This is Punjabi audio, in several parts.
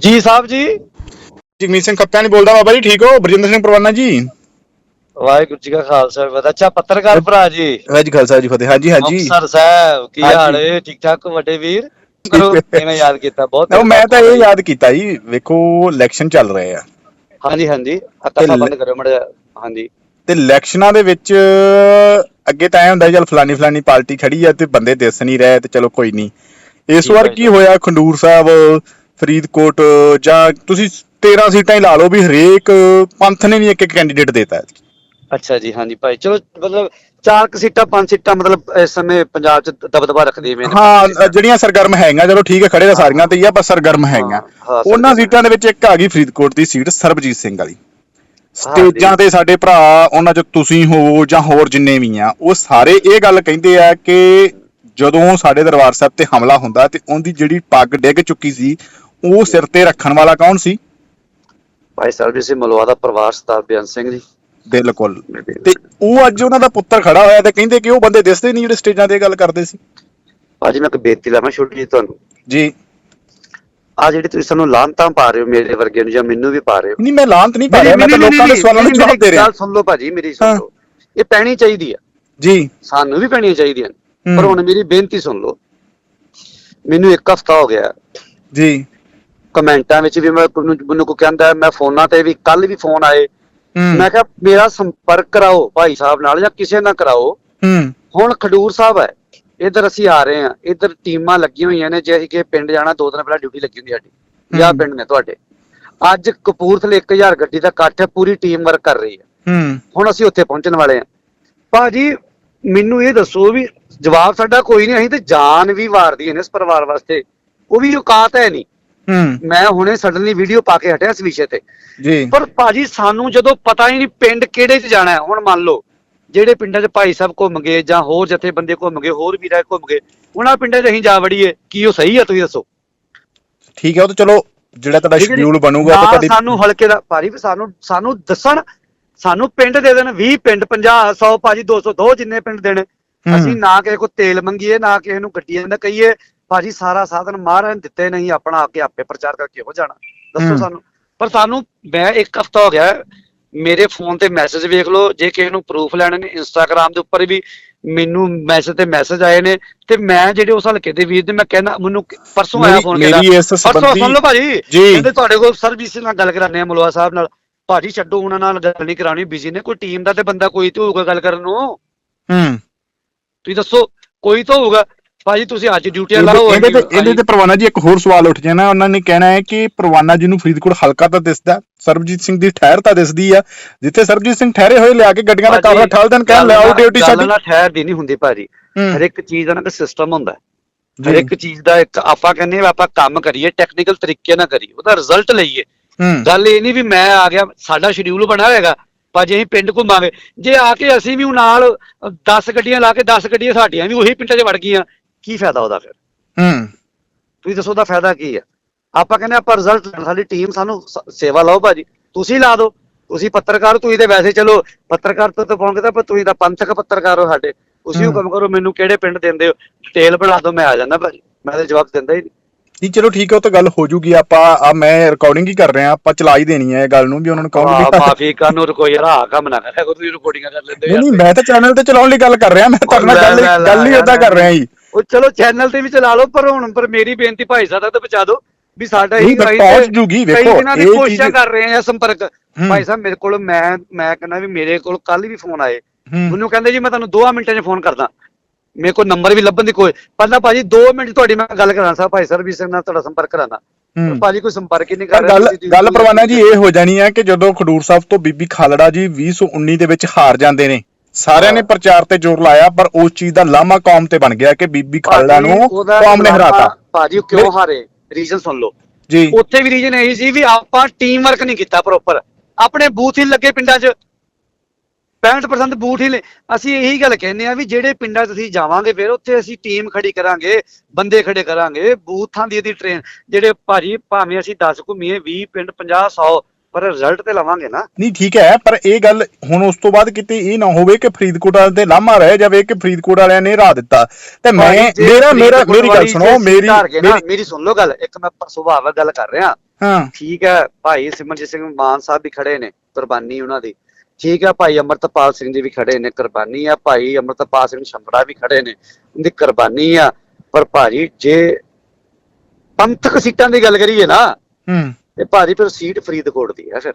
ਜੀ ਸਾਹਿਬ ਜੀ। ਜਗਮੀਤ ਸਿੰਘ ਖੱਤਿਆਂ ਨਹੀਂ ਬੋਲਦਾ ਬਾਬਾ ਜੀ ਠੀਕ ਹੋ? ਬਰਜਿੰਦਰ ਸਿੰਘ ਪਰਵਾਨਾ ਜੀ। ਵਾਹਿਗੁਰੂ ਜੀ ਕਾ ਖਾਲਸਾ ਵਾਹਿਗੁਰੂ ਅੱਛਾ ਪੱਤਰਕਾਰ ਭਰਾ ਜੀ। ਹਾਂਜੀ ਖਾਲਸਾ ਜੀ ਫਤਿਹ। ਹਾਂਜੀ ਹਾਂਜੀ। ਅੰਮ੍ਰਿਤਸਰ ਸਾਹਿਬ ਕੀ। ਹਾਲ ਹੈ ਠੀਕ ਠਾਕ ਵੱਡੇ ਵੀਰ? ਕਰੋ ਕਿਵੇਂ ਯਾਦ ਕੀਤਾ? ਬਹੁਤ ਉਹ ਮੈਂ ਤਾਂ ਇਹ ਯਾਦ ਕੀਤਾ ਜੀ। ਵੇਖੋ ਇਲੈਕਸ਼ਨ ਚੱਲ ਰਹੇ ਆ। ਹਾਂਜੀ ਹਾਂਜੀ। ਅੱਖਾਂ ਬੰਦ ਕਰੋ ਮੜਾ ਹਾਂਜੀ। ਤੇ ਇਲੈਕਸ਼ਨਾਂ ਦੇ ਵਿੱਚ ਅੱਗੇ ਤਾਂ ਐ ਹੁੰਦਾ ਚਲ ਫਲਾਨੀ ਫਲਾਨੀ ਪਾਰਟੀ ਖੜੀ ਆ ਤੇ ਬੰਦੇ ਦਿਸ ਨਹੀਂ ਰਹੇ ਤੇ ਚਲੋ ਕੋਈ ਨਹੀਂ ਇਸ ਵਾਰ ਕੀ ਹੋਇਆ? ਖੰਡੂਰ ਸਾਹਿਬ ਫਰੀਦਕੋਟ ਜਾਂ ਤੁਸੀਂ 13 ਸੀਟਾਂ ਹੀ ਲਾ ਲਓ ਵੀ ਹਰੇਕ ਪੰਥ ਨੇ ਨਹੀਂ ਇੱਕ ਇੱਕ ਕੈਂਡੀਡੇਟ ਦੇਤਾ ਅੱਛਾ ਜੀ ਹਾਂਜੀ ਭਾਈ ਚਲੋ ਮਤਲਬ ਚਾਰ ਕੁ ਸੀਟਾਂ ਪੰਜ ਸੀਟਾਂ ਮਤਲਬ ਇਸ ਸਮੇਂ ਪੰਜਾਬ ਚ ਦਬਦਬਾ ਰੱਖਦੀ ਮੈਂ ਹਾਂ ਜਿਹੜੀਆਂ ਸਰਗਰਮ ਹੈਗੀਆਂ ਚਲੋ ਠੀਕ ਹੈ ਖੜੇ ਤਾਂ ਸਾਰੀਆਂ ਤੇ ਹੀ ਆ ਪਰ ਸਰਗਰਮ ਹੈਗੀਆਂ। ਉਹਨਾਂ। ਸੀਟਾਂ ਦੇ ਵਿੱਚ ਇੱਕ ਆ ਗਈ ਫਰੀਦਕੋਟ ਦੀ ਸੀਟ ਸਰਬਜੀਤ ਸਿੰਘ ਵਾਲੀ। ਸਟੇਜਾਂ ਤੇ ਸਾਡੇ ਭਰਾ ਉਹਨਾਂ ਚ ਤੁਸੀਂ ਹੋ ਜਾਂ ਹੋਰ ਜਿੰਨੇ ਵੀ ਆ ਉਹ ਸਾਰੇ ਇਹ ਗੱਲ ਕਹਿੰਦੇ ਆ ਕਿ ਜਦੋਂ ਸਾਡੇ ਦਰਬਾਰ ਸਾਹਿਬ ਤੇ ਹਮਲਾ ਹੁੰਦਾ ਤੇ ਉਹਦੀ ਜਿਹੜੀ ਪੱਗ ਡਿੱਗ ਚੁੱਕੀ ਸੀ ਉਹ ਸਿਰ ਤੇ ਰੱਖਣ ਵਾਲਾ ਕੌਣ ਸੀ? ਭਾਈ ਸਰਬਜੀਤ ਸਿੰਘ ਮਲਵਾ ਦਾ ਪਰਿਵਾਰ ਸਰਦਾਰ ਬਿਆਨ ਸਿੰਘ ਜੀ। ਬਿਲਕੁਲ। ਤੇ ਉਹ ਅੱਜ ਉਹਨਾਂ ਦਾ ਪੁੱਤਰ ਖੜਾ ਹੋਇਆ ਤੇ ਕਹਿੰਦੇ ਕਿ ਉਹ ਬੰਦੇ ਦਿਸਦੇ ਨਹੀਂ ਜਿਹੜੇ ਸਟੇਜਾਂ ਤੇ ਗੱਲ ਕਰਦੇ ਸੀ। ਭਾਜੀ ਮੈਂ ਇੱਕ ਬੇਨਤੀ ਲਾਵਾਂ ਛੋਟੀ ਜੀ ਤੁਹਾਨੂੰ। ਜੀ। ਆ ਜਿਹੜੀ ਤੁਸੀਂ ਸਾਨੂੰ ਲਾਂਤਾਂ ਪਾ ਰਹੇ ਹੋ ਮੇਰੇ ਵਰਗੇ ਨੂੰ ਜਾਂ ਮੈਨੂੰ ਵੀ ਪਾ ਰਹੇ ਹੋ। ਨਹੀਂ ਮੈਂ ਲਾਂਤ ਨਹੀਂ ਪਾ ਰਿਹਾ ਮੈਂ ਤਾਂ ਲੋਕਾਂ ਦੇ ਸਵਾਲਾਂ ਨੂੰ ਜਵਾਬ ਦੇ ਰਿਹਾ। ਗੱਲ ਸੁਣ ਲਓ ਭਾਜੀ ਮੇਰੀ। ਸੁਣ ਲਓ। ਇਹ ਪੈਣੀ ਚਾਹੀਦੀ ਆ। ਜੀ। ਸਾਨੂੰ ਵੀ ਪੈਣੀਆਂ ਚਾਹੀਦੀਆਂ। ਪਰ। ਹੁਣ ਮੇਰੀ ਬੇਨਤੀ ਸੁਣ ਲਓ। ਮੈਨੂੰ ਇੱਕ ਹਫਤਾ ਹੋ ਗਿਆ। ਜੀ। ਕਮੈਂਟਾਂ ਵਿੱਚ ਵੀ ਮੈਂ ਮੈਨੂੰ ਕੋ ਕਹਿੰਦਾ ਮੈਂ ਫੋਨਾਂ ਤੇ ਵੀ ਕੱਲ ਵੀ ਫੋਨ ਆਏ। ਹੂੰ। ਮੈਂ ਕਿਹਾ ਮੇਰਾ ਸੰਪਰਕ ਕਰਾਓ ਭਾਈ ਸਾਹਿਬ ਨਾਲ ਜਾਂ ਕਿਸੇ ਨਾਲ ਕਰਾਓ। ਹੂੰ। ਹੁਣ ਖਡੂਰ ਸਾਹਿਬ ਹੈ। ਇਧਰ ਅਸੀਂ ਆ ਰਹੇ ਹਾਂ। ਇਧਰ ਟੀਮਾਂ ਲੱਗੀਆਂ ਹੋਈਆਂ ਨੇ ਜੇ ਅਸੀਂ ਕਿ ਪਿੰਡ ਜਾਣਾ ਦੋ ਦਿਨ ਪਹਿਲਾਂ ਡਿਊਟੀ ਲੱਗੀ ਹੁੰਦੀ ਸਾਡੀ। ਜਾਂ ਹੂੰ। ਪਿੰਡ ਨੇ ਤੁਹਾਡੇ। ਅੱਜ ਕਪੂਰਥਲੇ 1000 ਗੱਡੀ ਦਾ ਇਕੱਠ ਹੈ ਪੂਰੀ ਟੀਮ ਵਰਕ ਕਰ ਰਹੀ ਹੈ। ਹੂੰ। ਹੁਣ ਅਸੀਂ ਉੱਥੇ ਪਹੁੰਚਣ ਵਾਲੇ ਹਾਂ। ਭਾਜੀ ਮੈਨੂੰ ਇਹ ਦੱਸੋ ਵੀ ਜਵਾਬ ਸਾਡਾ ਕੋਈ ਨਹੀਂ ਅਸੀਂ ਤੇ ਜਾਨ ਵੀ ਵਾਰਦੀ ਨੇ ਇਸ ਪਰਿਵਾਰ ਵਾਸਤੇ। ਉਹ ਵੀ ਔਕਾਤ ਹੈ ਨਹੀਂ। ਹੂੰ ਮੈਂ ਹੁਣੇ ਸਡਨਲੀ ਵੀਡੀਓ ਪਾ ਕੇ ਹਟਿਆ ਇਸ ਵਿਸ਼ੇ ਤੇ। ਜੀ। ਪਰ ਭਾਜੀ ਸਾਨੂੰ ਜਦੋਂ ਪਤਾ ਹੀ ਨਹੀਂ ਪਿੰਡ ਕਿਹੜੇ 'ਚ ਜਾਣਾ ਹੈ ਹੁਣ ਮੰਨ ਲਓ ਜਿਹੜੇ ਪਿੰਡਾਂ 'ਚ ਭਾਈ ਸਾਹਿਬ ਘੁੰਮ ਗਏ ਜਾਂ ਹੋਰ ਜਥੇ ਬੰਦੇ ਘੁੰਮ ਗਏ ਹੋਰ ਵੀਰਾ ਘੁੰਮ ਗਏ ਉਹਨਾਂ ਪਿੰਡਾਂ 'ਚ ਅਸੀਂ ਜਾ ਵੜੀਏ ਕੀ ਉਹ ਸਹੀ ਆ ਤੁਸੀਂ ਦੱਸੋ? ਠੀਕ ਹੈ ਉਹ ਤਾਂ ਚਲੋ ਜਿਹੜਾ ਤੁਹਾਡਾ? ਸ਼ਡਿਊਲ ਬਣੂਗਾ ਉਹ ਤਾਂ ਤੁਹਾਡੀ ਸਾਨੂੰ ਹਲਕੇ ਦਾ ਭਾਜੀ ਵੀ ਸਾਨੂੰ ਸਾਨੂੰ ਦੱਸਣ ਸਾਨੂੰ ਪਿੰਡ ਦੇ ਦੇਣ 20 ਪਿੰਡ 50 100 ਭਾਜੀ 200 ਦੋ ਜਿੰਨੇ ਪਿੰਡ ਦੇਣੇ। ਅਸੀਂ ਨਾ ਕਿਸੇ ਕੋ ਤੇਲ ਮੰਗੀਏ ਨਾ ਕਿਸੇ ਨੂੰ ਗੱਡੀਆਂ ਦਾ ਕਹੀਏ ਭਾਜੀ ਸਾਰਾ ਸਾਧਨ ਮਹਾਰਾਜ ਨੇ ਦਿੱਤੇ ਨਹੀਂ ਆਪਣਾ ਆ ਕੇ ਆਪੇ ਪ੍ਰਚਾਰ ਕਰਕੇ ਹੋ ਜਾਣਾ। ਦੱਸੋ। ਸਾਨੂੰ। ਪਰ ਸਾਨੂੰ ਮੈਂ ਇੱਕ ਹਫਤਾ ਹੋ ਗਿਆ ਮੇਰੇ ਫੋਨ ਤੇ ਮੈਸੇਜ ਵੇਖ ਲਓ ਜੇ ਕਿਸੇ ਨੂੰ ਪ੍ਰੂਫ ਲੈਣੇ ਨੇ ਇੰਸਟਾਗ੍ਰam ਦੇ ਉੱਪਰ ਵੀ ਮੈਨੂੰ ਮੈਸੇਜ ਤੇ ਮੈਸੇਜ ਆਏ ਨੇ ਤੇ ਮੈਂ ਜਿਹੜੇ ਉਸ ਹਲਕੇ ਦੇ ਵੀਰ ਨੇ ਮੈਂ ਕਹਿੰਦਾ ਮੈਨੂੰ ਪਰਸੋਂ ਆਇਆ ਫੋਨ ਮੇਰੀ ਇਸ ਪਰਸੋਂ ਸੰਬੰਧੀ ਸੁਣ ਲਓ ਭਾਜੀ। ਕਹਿੰਦੇ ਤੁਹਾਡੇ ਕੋਲ ਸਰਵਿਸ ਨਾਲ ਗੱਲ ਕਰਾਣੇ ਆ ਮਲਵਾ ਸਾਹਿਬ ਨਾਲ। ਭਾਜੀ ਛੱਡੋ ਉਹਨਾਂ ਨਾਲ ਗੱਲ ਨਹੀਂ ਕਰਾਣੀ ਬਿਜ਼ੀ ਨੇ ਕੋਈ ਟੀਮ ਦਾ ਤੇ ਬੰਦਾ ਕੋਈ ਤੇ ਹੋਊਗਾ ਗੱਲ ਕਰਨ ਨੂੰ। ਹੂੰ। ਤੁਸੀਂ ਦੱਸੋ ਕੋਈ ਤਾਂ ਹੋਊਗਾ। ਭਾਜੀ ਤੁਸੀਂ ਅੱਜ ਡਿਊਟੀਆਂ ਲਾਓ ਇਹਦੇ ਤੇ ਇਹਦੇ ਤੇ ਪ੍ਰਵਾਨਾ ਜੀ ਇੱਕ ਹੋਰ ਸਵਾਲ ਉੱਠ ਜਾਣਾ। ਉਹਨਾਂ ਨੇ ਕਹਿਣਾ ਹੈ ਕਿ ਪ੍ਰਵਾਨਾ ਜੀ ਨੂੰ ਫਰੀਦਕੋਟ ਹਲਕਾ ਤਾਂ ਦਿਸਦਾ। ਸਰਬਜੀਤ ਸਿੰਘ ਦੀ ਠਹਿਰ ਤਾਂ ਦਿਸਦੀ ਆ। ਜਿੱਥੇ ਸਰਬਜੀਤ ਸਿੰਘ ਠਹਿਰੇ ਹੋਏ ਲਿਆ ਕੇ ਗੱਡੀਆਂ ਦਾ ਕਾਫਲਾ ਠਾਲ ਦੇਣ ਕਹਿਣ ਲਿਆਓ ਡਿਊਟੀ ਸਾਡੀ। ਨਾ ਠਹਿਰ ਦੀ ਨਹੀਂ ਹੁੰਦੀ ਭਾਜੀ। ਹਰ ਇੱਕ ਚੀਜ਼ ਦਾ ਨਾ ਸਿਸਟਮ ਹੁੰਦਾ। ਹਰ ਇੱਕ ਚੀਜ਼ ਦਾ ਇੱਕ ਆਪਾਂ ਕਹਿੰਦੇ ਆ ਆਪਾਂ ਕੰਮ ਕਰੀਏ ਟੈਕਨੀਕਲ ਤਰੀਕੇ ਨਾਲ ਕਰੀਏ ਉਹਦਾ ਰਿਜ਼ਲਟ ਲਈਏ। ਗੱਲ ਇਹ ਨਹੀਂ ਵੀ ਮੈਂ ਆ ਗਿਆ ਸਾਡਾ ਸ਼ਡਿਊਲ ਬਣਿਆ ਹੋਏਗਾ ਭਾਜੀ ਅਸੀਂ ਪਿੰਡ ਘੁੰਮਾਂਗੇ। ਜੇ ਆ ਕੇ ਅਸੀਂ ਵੀ ਨਾਲ 10 ਗੱਡੀਆਂ ਲਾ ਕੇ 10 ਗੱਡੀਆਂ ਸਾਡੀਆਂ ਵੀ ਉਹੀ ਪਿੰਡਾਂ 'ਚ ਵੜ ਗਈਆਂ ਕੀ ਫਾਇਦਾ ਉਹਦਾ ਫਿਰ? ਹੂੰ। ਤੁਸੀਂ ਦੱਸੋ ਉਹਦਾ ਫਾਇਦਾ ਕੀ ਹੈ ਆਪਾਂ ਕਹਿੰਦੇ ਆਪਾਂ ਰਿਜ਼ਲਟ ਲੈਣ ਸਾਡੀ ਟੀਮ ਸਾਨੂੰ ਸ- ਸੇਵਾ ਲਾਓ ਭਾਜੀ। ਤੁਸੀਂ ਲਾ ਦਿਓ। ਤੁਸੀਂ ਪੱਤਰਕਾਰ ਤੁਸੀਂ ਤੇ ਵੈਸੇ ਚਲੋ ਪੱਤਰਕਾਰ ਤੋਂ ਤਾਂ ਪਹੁੰਚਦੇ ਤਾਂ ਪਰ ਤੁਸੀਂ ਤਾਂ ਪੰਥਕ ਪੱਤਰਕਾਰ ਹੋ ਸਾਡੇ। ਤੁਸੀਂ ਹਮ। ਹੁਕਮ ਕਰੋ ਮੈਨੂੰ ਕਿਹੜੇ ਪਿੰਡ ਦਿੰਦੇ ਹੋ? ਡਿਟੇਲ ਬਣਾ ਦਿਓ ਮੈਂ ਆ ਜਾਂਦਾ ਭਾਜੀ। ਮੈਂ ਤਾਂ ਜਵਾਬ ਦਿੰਦਾ ਹੀ ਨਹੀਂ। ਨਹੀਂ ਚਲੋ ਠੀਕ ਹੈ ਉਹ ਤਾਂ ਗੱਲ ਹੋ ਜੂਗੀ। ਆਪਾਂ ਆ ਮੈਂ ਰਿਕਾਰਡਿੰਗ ਹੀ ਕਰ ਰਿਹਾ ਆਪਾਂ ਚਲਾ ਹੀ ਦੇਣੀ ਹੈ ਇਹ ਗੱਲ ਨੂੰ ਵੀ ਉਹਨਾਂ ਨੂੰ ਕਹੋ ਆਹ, ਵੀ ਮਾਫੀ ਕਰਨ ਨੂੰ ਕੋਈ ਰਾਹ ਕੰਮ ਨਾ ਕਰਿਆ ਕਰੋ ਤੁਸੀਂ ਰਿਕਾਰਡਿੰਗਾਂ ਕਰ ਲੈਂਦੇ ਨਹੀਂ ਨਹੀਂ ਮੈਂ ਤਾਂ ਚੈਨਲ ਤੇ ਚਲਾਉਣ ਲਈ ਗੱਲ ਕਰ ਰਿਹਾ ਮੈਂ ਤੁਹਾਡੇ ਨਾਲ ਗੱਲ ਹੀ ਏਦਾਂ ਕਰ ਰਿਹਾ ਜੀ। ਉਹ ਚਲੋ ਚੈਨਲ ਤੇ ਵੀ ਚਲਾ ਲਓ ਪਰ ਹੁਣ ਪਰ ਮੇਰੀ ਬੇਨਤੀ ਭਾਈ ਸਾਹਿਬ ਤੱਕ ਤਾਂ ਪਹੁੰਚਾ ਦਿਓ ਵੀ ਸਾਡਾ ਨਹੀਂ, ਹੀ ਮੈਂ ਭਾਈ ਪਹੁੰਚ ਜੂਗੀ, ਕਈ ਵੇਖੋ, ਦਿਨਾਂ ਦੀ ਇਹ ਕੋਸ਼ਿਸ਼ਾਂ ਕਰ ਰਹੇ ਆ ਸੰਪਰਕ। ਭਾਈ ਸਾਹਿਬ ਮੇਰੇ ਕੋਲ ਮੈਂ ਮੈਂ ਕਹਿੰਦਾ ਵੀ ਮੇਰੇ ਕੋਲ ਕੱਲ ਵੀ ਫੋਨ ਆਏ। ਮੈਨੂੰ ਕਹਿੰਦੇ ਜੀ ਮੈਂ ਤੁਹਾਨੂੰ 2 ਮਿੰਟਾਂ 'ਚ ਫੋਨ ਕਰਦਾ। ਮੇਰੇ ਕੋਲ ਨੰਬਰ ਵੀ ਲੱਭਣ ਦੀ ਕੋਈ ਪਹਿਲਾਂ ਭਾਜੀ 2 ਮਿੰਟ ਤੁਹਾਡੀ ਮੈਂ ਗੱਲ ਕਰਾਣਾ ਸਾਹਿਬ ਭਾਈ ਸਰਬਜੀਤ ਸਿੰਘ ਨਾਲ ਤੁਹਾਡਾ ਸੰਪਰਕ ਕਰਾਣਾ ਭਾਜੀ ਕੋਈ ਸੰਪਰਕ ਹੀ ਨਹੀਂ ਕਰ ਰਿਹਾ ਗੱਲ ਪਰਵਾਨਾ ਜੀ ਇਹ ਹੋ ਜਾਣੀ ਹੈ ਕਿ ਜਦੋਂ ਖਡੂਰ ਸਾਹਿਬ ਤੋਂ ਬੀਬੀ ਖਾਲੜਾ ਜੀ 2019 ਦੇ ਵਿੱਚ ਹਾਰ ਜਾਂਦੇ ਨੇ ਸਾਰਿਆਂ ਨੇ। ਪ੍ਰਚਾਰ ਤੇ ਜ਼ੋਰ ਲਾਇਆ ਪਰ ਉਸ ਚੀਜ਼ ਦਾ ਲਾਮਾ ਕੌਮ ਤੇ ਬਣ ਗਿਆ ਕਿ ਬੀਬੀ ਖਾਲੜਾ ਨੂੰ ਕੌਮ ਨੇ ਹਰਾਤਾ। ਭਾਜੀ ਕਿਉਂ ਹਾਰੇ? ਰੀਜ਼ਨ ਸੁਣ ਲਓ। ਜੀ। ਉੱਥੇ ਵੀ ਰੀਜਨ ਇਹੀ ਸੀ ਵੀ ਆਪਾਂ ਟੀਮ ਵਰਕ ਨਹੀਂ ਕੀਤਾ ਪ੍ਰੋਪਰ ਆਪਣੇ ਬੂਥ ਹੀ ਲੱਗੇ ਪਿੰਡਾਂ 'ਚ। 65% ਬੂਥ ਹੀ ਲੈ ਅਸੀਂ ਇਹੀ ਗੱਲ ਕਹਿੰਦੇ ਆ ਵੀ ਜਿਹੜੇ ਪਿੰਡਾਂ 'ਚ ਅਸੀਂ ਜਾਵਾਂਗੇ ਫਿਰ ਉੱਥੇ ਅਸੀਂ ਟੀਮ ਖੜੀ ਕਰਾਂਗੇ ਬੰਦੇ ਖੜੇ ਕਰਾਂਗੇ ਬੂਥਾਂ ਦੀ ਇਹਦੀ ਟ੍ਰੇਨ ਜਿਹੜੇ ਭਾਜੀ ਭਾਵੇਂ ਅਸੀਂ 10 ਘੁੰਮੀਏ 20 ਪਿੰਡ 50 100 ਪਰ ਰਿਜ਼ਲਟ ਤੇ ਲਵਾਂਗੇ ਨਾ। ਨਹੀਂ ਠੀਕ ਹੈ ਪਰ ਇਹ ਗੱਲ ਹੁਣ ਉਸ ਤੋਂ ਬਾਅਦ ਕਿਤੇ ਇਹ ਨਾ ਹੋਵੇ ਕਿ ਫਰੀਦਕੋਟ ਵਾਲੇ ਤੇ ਲਾਮਾ ਰਹਿ ਜਾਵੇ ਕਿ ਫਰੀਦਕੋਟ ਵਾਲਿਆਂ ਨੇ ਹਰਾ ਦਿੱਤਾ। ਤੇ ਮੈਂ ਮੇਰਾ ਮੇਰਾ ਮੇਰੀ ਗੱਲ ਸੁਣੋ ਮੇਰੀ ਮੇਰੀ- ਸੁਣ ਲਓ ਗੱਲ ਇੱਕ ਮੈਂ ਸੁਭਾਵਕ ਗੱਲ ਕਰ ਰਿਹਾ। ਹਾਂ। ਠੀਕ ਹੈ ਭਾਈ ਸਿਮਰਜੀਤ ਸਿੰਘ ਮਾਨ ਸਾਹਿਬ ਵੀ ਖੜੇ ਨੇ ਕੁਰਬਾਨੀ ਉਹਨਾਂ ਦੀ। ਠੀਕ ਹੈ ਭਾਈ ਅਮਰਤਪਾਲ ਸਿੰਘ ਜੀ ਵੀ ਖੜੇ ਨੇ ਕੁਰਬਾਨੀ ਆ। ਭਾਈ ਅਮਰਤਪਾਲ ਸਿੰਘ ਸ਼ੰਬੜਾ ਵੀ ਖੜੇ ਨੇ ਉਹਦੀ ਕੁਰਬਾਨੀ ਆ। ਪਰ ਭਾਜੀ ਜੇ ਪੰਥਕ ਸੀਟਾਂ ਦੀ ਗੱਲ ਕਰੀਏ ਨਾ ਹੂੰ। ਤੇ ਭਾਜੀ ਫਿਰ ਸੀਟ ਫਰੀਦਕੋਟ ਦੀ ਹੈ ਫਿਰ।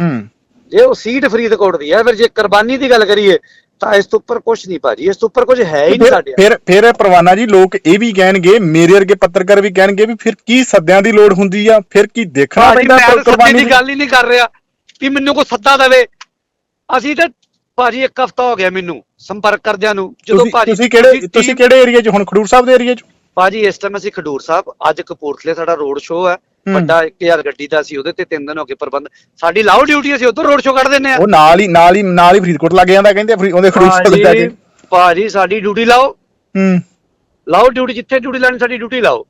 ਹੂੰ। ਜੇ ਉਹ ਸੀਟ ਫਰੀਦਕੋਟ ਦੀ ਹੈ ਫਿਰ ਜੇ ਕੁਰਬਾਨੀ ਦੀ ਗੱਲ ਕਰੀਏ ਤਾਂ ਇਸ ਤੋਂ ਉੱਪਰ ਕੁਝ ਨਹੀਂ ਭਾਜੀ ਇਸ ਤੋਂ ਉੱਪਰ ਕੁਝ ਹੈ ਹੀ ਨਹੀਂ ਸਾਡੇ ਫਿਰ ਫਿਰ ਪ੍ਰਵਾਨਾ ਜੀ ਲੋਕ ਇਹ ਵੀ ਕਹਿਣਗੇ ਮੇਰੇ ਵਰਗੇ ਪੱਤਰਕਾਰ ਵੀ ਕਹਿਣਗੇ ਵੀ ਫਿਰ ਕੀ ਸੱਦਿਆਂ ਦੀ ਲੋੜ ਹੁੰਦੀ ਆ ਫਿਰ ਕੀ ਦੇਖਣਾ ਪੈਂਦਾ ਕੁਰਬਾਨੀ ਦੀ ਗੱਲ ਹੀ ਨਹੀਂ ਕਰ ਰਿਹਾ ਕਿ ਮੈਨੂੰ ਕੋਈ ਸੱਦਾ ਦੇਵੇ। ਅਸੀਂ ਤਾਂ ਭਾਜੀ ਇੱਕ ਹਫਤਾ ਹੋ ਗਿਆ ਮੈਨੂੰ ਸੰਪਰਕ ਕਰਦਿਆਂ ਨੂੰ ਜਦੋਂ ਭਾਜੀ ਤੁਸੀਂ ਕਿਹੜੇ ਤੁਸੀਂ ਕਿਹੜੇ ਏਰੀਆ 'ਚ ਹੁਣ ਖਡੂਰ ਸਾਹਿਬ ਦੇ ਏਰੀਆ 'ਚ? ਭਾਜੀ ਇਸ ਟਾਈਮ ਅਸੀਂ ਖਡੂਰ ਸਾਹਿਬ ਅੱਜ ਕਪੂਰਥਲੇ ਸਾਡਾ ਰੋਡ ਸ਼ੋਅ ਹੈ। ਵੱਡਾ 1000 ਗੱਡੀ ਦਾ ਸੀ ਉਹਦੇ ਤੇ 3 ਦਿਨ ਹੋ ਗਏ ਪ੍ਰਬੰਧ। ਸਾਡੀ ਲਾਓ ਡਿਊਟੀ ਅਸੀਂ ਉਧਰ ਰੋਡ ਸ਼ੋਅ ਕੱਢ ਦਿੰਨੇ ਆ ਉਹ ਨਾਲ ਹੀ ਨਾਲ ਹੀ ਨਾਲ ਹੀ ਫਰੀਦਕੋਟ ਲੱਗ ਜਾਂਦਾ ਕਹਿੰਦੇ ਫਰੀ- ਉਹਦੇ ਖਡੂਰ ਸਾਹਿਬ ਜਾ ਕੇ ਭਾਜੀ ਸਾਡੀ ਡਿਊਟੀ ਲਾਓ। ਹੂੰ। ਲਾਓ ਡਿਊਟੀ ਜਿੱਥੇ ਡਿਊਟੀ ਲਾਣੀ ਸਾਡੀ ਡਿਊਟੀ ਲਾਓ।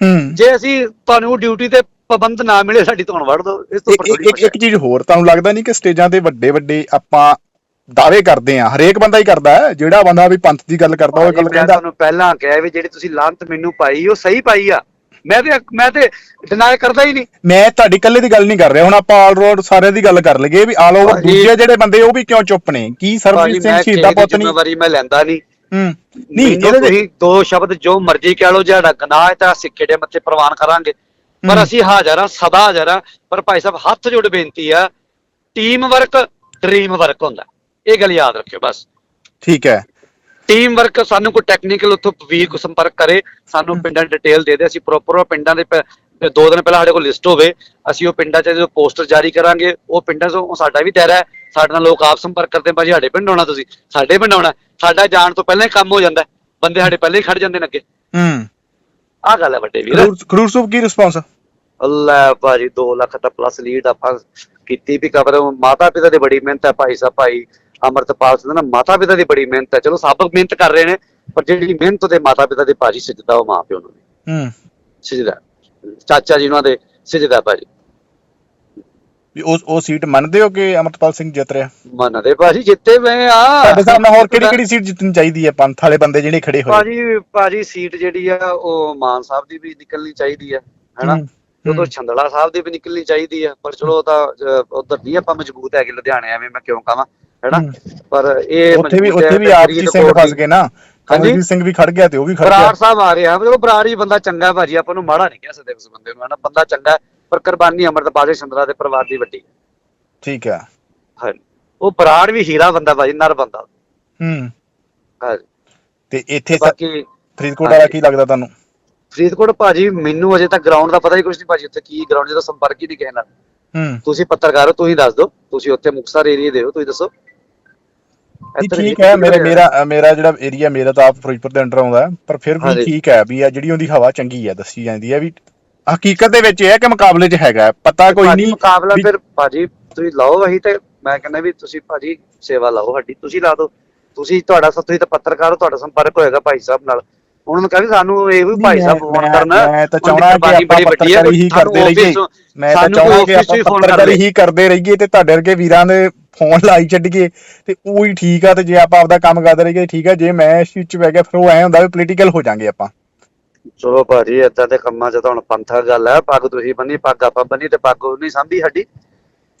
ਹੂੰ। ਜੇ ਅਸੀਂ ਤੁਹਾਨੂੰ ਡਿਊਟੀ ਤੇ ਪਾਬੰਦ ਨਾ ਮਿਲੇ ਸਾਡੀ ਤੁਹਾਨੂੰ ਵੜ ਦੋ ਇਸ ਤੋਂ ਇੱਕ ਇੱਕ ਚੀਜ਼ ਹੋਰ ਤੁਹਾਨੂੰ ਲੱਗਦਾ ਨਹੀਂ ਕਿ ਸਟੇਜਾਂ ਤੇ ਵੱਡੇ ਵੱਡੇ ਆਪਾਂ ਦਾਅਵੇ ਕਰਦੇ ਆ ਹਰੇਕ ਬੰਦਾ ਹੀ ਕਰਦਾ ਹੈ ਜਿਹੜਾ ਬੰਦਾ ਵੀ ਪੰਥ ਦੀ ਗੱਲ ਕਰਦਾ ਉਹ ਗੱਲ ਮੈਂ ਕਹਿੰਦਾ ਤੁਹਾਨੂੰ ਪਹਿਲਾਂ ਕਿਹਾ ਵੀ ਜਿਹੜੀ ਤੁਸੀਂ ਲਾਂਤ ਮੈਨੂੰ ਪਾਈ ਉਹ ਸਹੀ ਪਾਈ ਆ। ਮੈਂ ਤੇ ਮੈਂ ਤੇ ਡਿਨਾਈ ਕਰਦਾ ਹੀ ਨਹੀਂ। ਮੈਂ ਤੁਹਾਡੀ ਇਕੱਲੇ ਦੀ ਗੱਲ ਨਹੀਂ ਕਰ ਰਿਹਾ ਹੁਣ ਆਪਾਂ ਆਲ ਰੋਡ ਸਾਰਿਆਂ ਦੀ ਗੱਲ ਕਰ ਲਈਏ ਵੀ ਆਲ ਓਵਰ ਭਾਜੀ- ਦੂਜੇ ਜਿਹੜੇ ਬੰਦੇ ਉਹ ਵੀ ਕਿਉਂ ਚੁੱਪ ਨੇ? ਕੀ ਸਰਬਜੀਤ ਸਿੰਘ ਸ਼ਹੀਦ ਪੁੱਤ ਨਹੀਂ? ਜ਼ਿੰਮੇਵਾਰੀ ਮੈਂ ਲੈਂਦਾ ਨਹੀਂ। ਹੂੰ। ਨਹੀਂ ਮੈਨੂੰ ਇਹਦੇ ਤੁਸੀਂ ਦੋ ਸ਼ਬਦ ਜੋ ਮਰਜ਼ੀ ਕਹਿ ਲਓ ਜਿਹੜਾ ਗਨਾਹ ਹੈ ਤਾਂ ਸਿੱਖੇ ਦੇ ਮੱਥੇ ਪ੍ਰਵਾਨ ਕਰਾਂਗੇ। ਪਰ। ਅਸੀਂ ਹਾਜ਼ਰ ਸਦਾ ਹਾਜ਼ਰ ਪਰ ਭਾਈ ਸਾਹਿਬ ਹੱਥ ਜੋੜ ਬੇਨਤੀ ਆ ਟੀਮ ਵਰਕ ਡ੍ਰੀਮ ਵਰਕ ਹੁੰਦਾ। ਇਹ ਗੱਲ ਯਾਦ ਰੱਖਿਓ ਬਸ। ਠੀਕ ਹੈ। ਟੀਮ ਵਰਕ ਸਾਨੂੰ ਕੋਈ ਟੈਕਨੀਕਲ ਉੱਥੋਂ ਵੀਰ ਕੋ ਸੰਪਰਕ ਕਰੇ ਸਾਨੂੰ ਪਿੰਡਾਂ ਡਿਟੇਲ ਦੇ ਦੇ ਅਸੀਂ ਪ੍ਰੋਪਰ ਉਹ ਪਿੰਡਾਂ ਦੇ ਦੋ ਦਿਨ ਪਹਿਲਾਂ ਸਾਡੇ ਕੋਲ ਲਿਸਟ ਹੋਵੇ ਅਸੀਂ ਉਹ ਪਿੰਡਾਂ 'ਚ ਜਦੋਂ ਪੋਸਟਰ ਜਾਰੀ ਕਰਾਂਗੇ ਉਹ ਪਿੰਡਾਂ 'ਚੋਂ ਸਾਡਾ ਵੀ ਦਾਇਰਾ ਹੈ। ਸਾਡੇ ਨਾਲ ਲੋਕ ਆਪ ਸੰਪਰਕ ਕਰਦੇ ਭਾਜੀ ਸਾਡੇ ਪਿੰਡ ਆਉਣਾ ਤੁਸੀਂ ਸਾਡੇ ਪਿੰਡ ਆਉਣਾ ਸਾਡਾ ਜਾਣ ਤੋਂ ਪਹਿਲਾਂ ਹੀ ਕੰਮ ਹੋ ਜਾਂਦਾ। ਬੰਦੇ ਸਾਡੇ ਪਹਿਲਾਂ ਹੀ ਖੜ ਜਾਂਦੇ ਨੇ ਅੱਗੇ। ਹੂੰ ਆਹ ਗੱਲ ਹੈ ਵੱਡੇ ਵੀਰ। ਖਡੂਰ ਸਾਹਿਬ ਕੀ ਰਿਸਪੌਂਸ ਅੱਲਾ ਭਾਜੀ 2 ਲੱਖ ਦਾ ਪਲੱਸ ਲੀਡ ਆਪਾਂ ਕੀਤੀ ਵੀ ਕਬਰ ਮਾਤਾ ਪਿਤਾ ਦੀ ਬੜੀ ਮਿਹਨਤ ਹੈ ਭਾਈ ਸਾਹਿਬ ਭਾਈ ਅਮਰਤਪਾਲ ਸਿੰਘ ਨਾ ਮਾਤਾ ਪਿਤਾ ਦੀ ਬੜੀ ਮਿਹਨਤ ਹੈ। ਚਲੋ ਸਭ ਮਿਹਨਤ ਕਰ ਰਹੇ ਨੇ ਪਰ ਜਿਹੜੀ ਮਿਹਨਤ ਦੇ ਮਾਤਾ ਪਿਤਾ ਦੇ ਭਾਜੀ ਸਿੱਜਦਾ ਉਹ ਮਾਂ ਪਿਓ ਨੂੰ ਹੂੰ। ਸਿੱਜਦਾ। ਚਾਚਾ ਜੀ ਉਹਨਾਂ ਦੇ ਸਿੱਜਦਾ ਭਾਜੀ। ਵੀ ਉਹ ਉਹ ਸੀਟ ਮੰਨਦੇ ਹੋ ਕਿ ਅਮਰਤਪਾਲ ਸਿੰਘ ਜਿੱਤ ਰਿਹਾ? ਮੰਨਦੇ ਭਾਜੀ ਜਿੱਤੇ ਮੈਂ ਆ। ਹਿਸਾਬ ਨਾਲ ਹੋਰ ਕਿਹੜੀ ਕਿਹੜੀ ਸੀਟ ਜਿੱਤਣੀ ਚਾਹੀਦੀ ਹੈ? ਪੰਥ ਵਾਲੇ ਬੰਦੇ ਜਿਹੜੇ ਖੜੇ ਹੋਏ। ਭਾਜੀ ਭਾਜੀ ਸੀਟ ਜਿਹੜੀ ਆ ਉਹ ਮਾਨ ਸਾਹਿਬ ਦੀ ਵੀ ਨਿਕਲਣੀ ਚਾਹੀਦੀ ਆ ਹੈਨਾ? ਹੂੰ, ਉਦੋਂ ਹੂੰ। ਛੰਦਲਾ ਸਾਹਿਬ ਦੀ ਵੀ ਨਿਕਲਣੀ ਚਾਹੀਦੀ ਆ ਪਰ ਚਲੋ ਤਾਂ ਉਧਰ ਨਹੀਂ ਆਪਾਂ ਮਜ਼ਬੂਤ ਹੈਗੇ ਲੁਧਿਆਣੇ ਐਵੇਂ ਮੈਂ ਕਿਉਂ ਕਹਾਂ। ਹੈਨਾ। ਪਰ ਇਹ ਉੱਥੇ ਵੀ ਉੱਥੇ ਵੀ ਤੇ ਆਪ ਜੀ ਸਿੰਘ ਫਸ ਗਏ ਨਾ। ਕਮਲਜੀਤ ਸਿੰਘ ਵੀ ਖੜ ਗਿਆ ਤੇ ਉਹ ਵੀ ਖੜ ਗਿਆ। ਬਰਾੜ ਸਾਹਿਬ ਆ ਰਹੇ ਆ। ਚਲੋ ਬਰਾੜ ਹੀ ਬੰਦਾ ਚੰਗਾ ਭਾਜੀ ਆਪਾਂ ਨੂੰ ਮਾੜਾ ਨਹੀਂ ਕਹਿ ਸਕਦੇ ਉਸ ਬੰਦੇ ਨੂੰ ਹਨਾ? ਬੰਦਾ ਚੰਗਾ ਪਰ ਕੁਰਬਾਨੀ ਅਮਰਤਪਾਲ ਸਿੰਘ ਚੰਦਰਾ ਦੇ ਪਰਿਵਾਰ ਦੀ ਵੱਡੀ। ਠੀਕ ਹੈ। ਹੈ ਉਹ ਬਰਾੜ ਵੀ ਹੀਰਾ ਬੰਦਾ ਭਾਜੀ ਨਰ ਬੰਦਾ। ਹੂੰ। ਹਾਂ ਤੇ ਇੱਥੇ ਬਾਕੀ ਫਰੀਦਕੋਟ ਵਾਲਾ ਕੀ ਲੱਗਦਾ ਤੁਹਾਨੂੰ? ਫਰੀਦਕੋਟ ਭਾਜੀ ਮੈਨੂੰ ਅਜੇ ਤੱਕ ਗਰਾਊਂਡ ਦਾ ਪਤਾ ਹੀ ਕੁਝ ਨਹੀਂ ਭਾਜੀ ਉੱਥੇ ਕੀ ਗਰਾਊਂਡ ਦਾ ਸੰਪਰਕ ਹੀ ਨਹੀਂ ਕਿਸੇ ਨਾਲ। ਹੂੰ। ਤੁਸੀਂ ਪੱਤਰਕਾਰ ਹੋ ਤੁਸੀਂ ਦੱਸ ਦਿਓ। ਤੁਸੀਂ ਉੱਥੇ ਮੁਕਤਸਰ ਏਰੀਆ ਦੇ ਹੋ ਤੁਸੀਂ ਦੱਸੋ। ਨਹੀਂ, ਠੀਕ ਹੈ ਮੇਰੇ ਮੇਰਾ ਮੇਰਾ ਜਿਹੜਾ ਏਰੀਆ ਮੇਰਾ ਤਾਂ ਆਪ ਫਿਰੋਜ਼ਪੁਰ ਦੇ ਅੰਡਰ ਆਉਂਦਾ ਪਰ ਫਿਰ ਵੀ। ਠੀਕ ਹੈ ਵੀ ਆ ਜਿਹੜੀ ਉਹਦੀ ਹਵਾ ਚੰਗੀ ਹੈ ਦੱਸੀ ਜਾਂਦੀ ਹੈ ਵੀ ਹਕੀਕਤ ਦੇ ਵਿੱਚ ਇਹ ਹੈ ਕਿ ਮੁਕਾਬਲੇ 'ਚ ਹੈਗਾ ਪਤਾ ਕੋਈ ਨਹੀਂ ਮੁਕਾਬਲਾ ਫਿਰ ਭਾਜੀ ਤੁਸੀਂ ਲਾਓ ਵਹੀ ਤੇ ਮੈਂ ਕਹਿੰਦਾ ਵੀ ਤੁਸੀਂ ਭਾਜੀ ਸੇਵਾ ਲਾਓ ਸਾਡੀ ਤੁਸੀਂ ਲਾ ਦਿਓ। ਤੁਸੀਂ ਤੁਹਾਡਾ ਤੁਸੀਂ ਤਾਂ ਪੱਤਰਕਾਰ ਹੋ ਤੁਹਾਡਾ ਸੰਪਰਕ ਹੋਏਗਾ ਭਾਈ ਸਾਹਿਬ ਨਾਲ। ਉਹਨਾਂ ਨੂੰ ਕਹਿੰਦੇ ਸਾਨੂੰ ਇਹ ਵੀ ਭਾਈ ਸਾਹਿਬ ਫੋਨ ਕਰਨਾ। ਮੈਂ ਤਾਂ ਚਾਹਣਾ ਕਿ ਆਪਾਂ ਪੱਤਰਕਾਰੀ ਹੀ ਕਰਦੇ ਰਹੀਏ। ਮੈਂ ਤਾਂ ਚਾਹਣਾ ਕਿ ਆਪਾਂ ਪੱਤਰਕਾਰੀ। ਹੀ ਕਰਦੇ ਰਹੀਏ ਤੇ ਤੁਹਾਡੇ ਵਰਗੇ ਵੀਰਾਂ ਦੇ ਫੋਨ ਲਾਈ ਛੱਡੀਏ ਤੇ ਉਹ ਹੀ ਠੀਕ ਆ ਤੇ ਜੇ ਆਪਾਂ ਆਪਦਾ ਕੰਮ ਕਰਦੇ ਰਹੀਏ ਠੀਕ ਆ ਜੇ ਮੈਂ ਇਸ ਚੀਜ਼ 'ਚ ਬਹਿ ਗਿਆ ਫਿਰ ਉਹ ਐ ਹੁੰਦਾ ਵੀ ਪੋਲੀਟੀਕਲ ਹੋ ਜਾਾਂਗੇ ਆਪਾਂ। ਚਲੋ ਭਾਜੀ ਏਦਾਂ ਦੇ ਕੰਮਾਂ 'ਚ ਤਾਂ ਹੁਣ ਪੰਥਾ ਗੱਲ ਹੈ ਪੱਗ ਤੁਸੀਂ ਬੰਨੀ ਪੱਗ ਆਪਾਂ ਬੰਨੀ ਤੇ ਪੱਗ ਨਹੀਂ ਸਾਂਭੀ ਸਾਡੀ।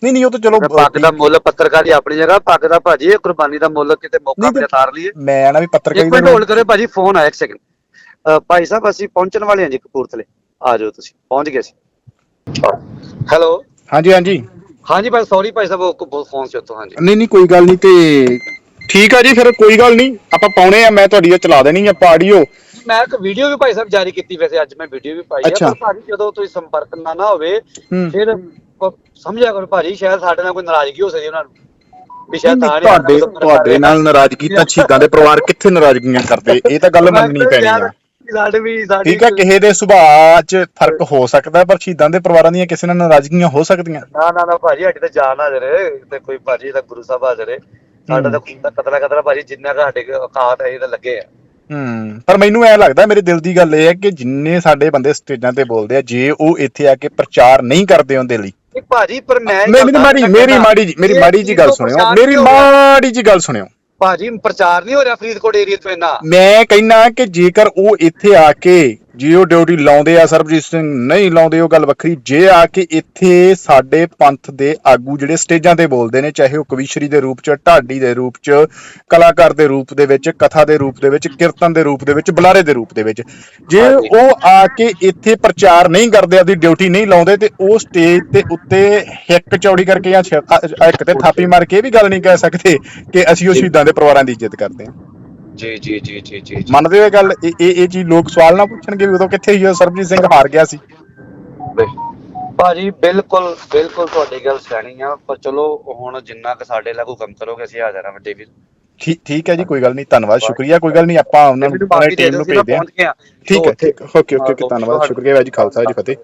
ਨਹੀਂ ਨਹੀਂ ਉਹ ਤਾਂ ਚਲੋ ਪੱਗ ਦਾ ਮੁੱਲ ਪੱਤਰਕਾਰੀ ਆਪਣੀ ਜਗ੍ਹਾ ਪੱਗ ਦਾ ਭਾਜੀ ਇਹ ਕੁਰਬਾਨੀ ਦਾ ਮੁੱਲ ਕਿਤੇ ਮੌਕਾ ਤੇ- ਤੇ ਤਾਰ ਲਈਏ। ਮੈਂ ਨਾ ਵੀ ਪੱਤਰਕਾਰੀ ਇੱਕ ਮਿੰਟ ਹੋਲਡ ਕਰਿਓ ਭਾਜੀ ਫੋਨ ਆਇਆ ਇੱਕ ਸੈਕਿੰਡ ਭਾਈ ਸਾਹਿਬ ਅਸੀਂ ਪਹੁੰਚਣ ਵਾਲੇ ਹਾਂ ਜੀ ਕਪੂਰਥਲੇ। ਆ ਜਾਓ ਤੁਸੀਂ ਪਹੁੰਚ ਗਏ ਸੀ ਹੈਲੋ। ਹਾਂਜੀ ਹਾਂਜੀ। ਹਾਂਜੀ ਭਾਈ ਸੌਰੀ ਭਾਈ ਸਾਹਿਬ ਉਹ ਫੋਨ ਸੀ ਉੱਥੋਂ ਹਾਂਜੀ। ਨਹੀਂ ਨਹੀਂ ਕੋਈ ਗੱਲ ਨਹੀਂ ਤੇ ਠੀਕ ਆ ਜੀ ਫਿਰ ਕੋਈ ਗੱਲ ਨਹੀਂ ਆਪਾਂ ਪਾਉਣੇ ਆ ਮੈਂ ਤੁਹਾਡੀ ਇਹ ਚਲਾ ਦੇਣੀ ਆ ਆਡੀਓ ਮੈਂ ਇੱਕ ਵੀਡੀਓ ਵੀ ਭਾਈ ਸਾਹਿਬ ਜਾਰੀ ਕੀਤੀ ਵੈਸੇ ਅੱਜ ਮੈਂ ਵੀਡੀਓ ਵੀ ਪਾਈ ਅੱਛਾ। ਪਰ ਭਾਜੀ ਜਦੋਂ ਤੁਸੀਂ ਸੰਪਰਕ ਨਾ ਨਾ ਹੋਵੇ ਹੂੰ। ਫਿਰ ਪ- ਸਮਝਿਆ ਕਰੋ ਭਾਜੀ ਸ਼ਾਇਦ ਸਾਡੇ ਨਾਲ ਕੋਈ ਨਾਰਾਜ਼ਗੀ ਹੋ ਸਕਦੀ ਉਹਨਾਂ ਨੂੰ। ਵੀ ਸ਼ਾਇਦ ਤਾਂ ਨਹੀਂ ਤੁਹਾਡੇ ਸਾਡੇ ਨਾਲ ਤੁਹਾਡੇ ਨਾਲ ਨਾਰਾਜ਼ਗੀ ਤਾਂ ਸ਼ਹੀਦਾਂ ਦੇ ਪਰਿਵਾਰ ਕਿੱਥੇ ਨਾਰਾਜ਼ਗੀਆਂ ਕਰਦੇ? ਇਹ ਤਾਂ ਗੱਲ ਮੰਨਣੀ ਪੈਣੀ ਆ। ਸਾਡੇ ਵੀ ਸਾਡੀ ਠੀਕ ਆ ਕਿਸੇ ਦੇ ਸੁਭਾਅ 'ਚ ਫ਼ਰਕ ਹੋ ਸਕਦਾ ਪਰ ਸ਼ਹੀਦਾਂ ਦੇ ਪਰਿਵਾਰਾਂ ਦੀਆਂ ਕਿਸੇ ਨਾਲ ਨਾਰਾਜ਼ਗੀਆਂ ਹੋ ਸਕਦੀਆਂ? ਨਾ ਨਾ ਨਾ ਭਾਜੀ ਸਾਡੀ ਤਾਂ ਜਾਨ ਹਾਜ਼ਰ ਹੈ। ਤੇ ਕੋਈ ਭਾਜੀ ਦਾ ਗੁਰੂ ਸਾਹਿਬ ਹਾਜ਼ਰ ਹੈ। ਸਾਡਾ ਹੂੰ। ਤਾਂ ਖੂਨ ਦਾ ਕਤਰਾ ਕਤਰਾ ਭਾਜੀ ਜਿੰਨਾ ਕੁ ਸਾਡੇ ਔਕਾਤ ਹੈ ਇਹ ਤਾਂ ਲੱਗੇ ਆ। ਹੂੰ ਪਰ ਮੈਨੂੰ ਐ ਲੱਗਦਾ ਮੇਰੇ ਦਿਲ ਦੀ ਗੱਲ ਇਹ ਹੈ ਕਿ ਜਿੰਨੇ ਸਾਡੇ ਬੰਦੇ ਸਟੇਜਾਂ ਤੇ ਬੋਲਦੇ ਆ ਜੇ ਉਹ ਇੱਥੇ ਆ ਕੇ ਪ੍ਰਚਾਰ ਨਹੀਂ ਕਰਦੇ ਉਹਦੇ ਲਈ। ਇਹ ਭਾਜੀ ਪਰ ਮੈਂ ਮੇਰੀ ਮਾੜੀ ਮੇਰੀ ਮਾੜੀ ਜੀ ਮੇਰੀ ਮਾੜੀ ਜੀ ਗੱਲ ਤੋਂ ਸੁਣਿਓ ਮੇਰੀ ਨਹੀਂ ਹੋ। ਮਾੜੀ ਜੀ ਗੱਲ ਸੁਣਿਓ। ਭਾਜੀ, ਪ੍ਰਚਾਰ ਨਹੀਂ ਹੋ ਰਿਹਾ ਫਰੀਦਕੋਟ ਏਰੀਆ ਤੋਂ ਇੰਨਾ? ਮੈਂ ਕਹਿੰਨਾ ਕਿ ਜੇਕਰ ਉਹ ਇੱਥੇ ਆ ਕੇ ਜੇ ਉਹ ਡਿਊਟੀ ਲਾਉਂਦੇ ਆ ਸਰਬਜੀਤ ਸਿੰਘ ਨਹੀਂ ਲਾਉਂਦੇ ਉਹ ਗੱਲ ਵੱਖਰੀ। ਜੇ ਆ ਕੇ ਇੱਥੇ ਸਾਡੇ ਪੰਥ ਦੇ ਆਗੂ ਜਿਹੜੇ ਸਟੇਜਾਂ ਤੇ ਬੋਲਦੇ ਨੇ ਚਾਹੇ ਉਹ ਕਵੀਸ਼ਰੀ ਦੇ ਰੂਪ ਚ ਢਾਡੀ ਦੇ ਰੂਪ ਚ ਕਲਾਕਾਰ ਦੇ ਰੂਪ ਦੇ ਵਿੱਚ ਕਥਾ ਦੇ ਰੂਪ ਦੇ ਵਿੱਚ ਕੀਰਤਨ ਦੇ ਰੂਪ ਦੇ ਵਿੱਚ ਬੁਲਾਰੇ ਦੇ ਰੂਪ ਦੇ ਵਿੱਚ ਜੇ। ਉਹ ਆ ਕੇ ਇੱਥੇ ਪ੍ਰਚਾਰ ਨਹੀਂ ਕਰਦੇ ਆਪਦੀ ਡਿਊਟੀ ਨਹੀਂ ਲਾਉਂਦੇ ਤੇ ਉਹ ਸਟੇਜ ਤੇ ਉੱਤੇ ਹਿੱਕ ਚੌੜੀ ਕਰਕੇ ਜਾਂ ਇੱਕ ਤੇ ਥਾਪੀ ਮਾਰ ਕੇ ਇਹ ਵੀ ਗੱਲ ਨਹੀਂ ਕਹਿ ਸਕਦੇ ਕਿ ਅਸੀਂ ਉਹ ਸ਼ਹੀਦਾਂ ਦੇ ਪਰਿਵਾਰਾਂ ਦੀ ਇੱਜ਼ਤ ਕਰਦੇ ਹਾਂ। ਜੀ ਜੀ ਜੀ ਜੀ ਜੀ। ਮੰਨਦੇ ਹੋ ਇਹ ਗੱਲ? ਇਹ ਇਹ ਇਹ ਚੀਜ਼ ਲੋਕ ਸਵਾਲ ਨਾ ਪੁੱਛਣਗੇ ਵੀ ਉਦੋਂ ਕਿੱਥੇ ਸੀ ਸਰਬਜੀਤ ਸਿੰਘ ਹਾਰ ਗਿਆ ਸੀ। ਭਾਜੀ ਬਿਲਕੁਲ ਬਿਲਕੁਲ ਤੁਹਾਡੀ ਗੱਲ ਸਿਆਣੀ ਆ ਪਰ ਚਲੋ ਹੁਣ ਜਿੰਨਾ ਕਿ ਸਾਡੇ ਲਾਗੂ ਕੰਮ ਕਰੋਗੇ ਅਸੀਂ ਹਾਜ਼ਰ ਹਾਂ ਵੱਡੇ ਵੀਰ। ਠੀਕ ਠੀਕ ਹੈ ਜੀ ਕੋਈ ਗੱਲ ਨਹੀਂ ਧੰਨਵਾਦ ਸ਼ੁਕਰੀਆ ਕੋਈ ਗੱਲ ਨਹੀਂ ਆਪਾਂ ਉਹਨਾਂ ਨੂੰ ਟੀਮ ਨੂੰ ਭੇਜਦੇ ਹਾਂ। ਆ ਠੀਕ ਹੈ ਠੀਕ ਓਕੇ ਓਕੇ ਧੰਨਵਾਦ ਸ਼ੁਕਰੀਆ ਜੀ ਖਾਲਸਾ ਜੀ ਫਤਿਹ।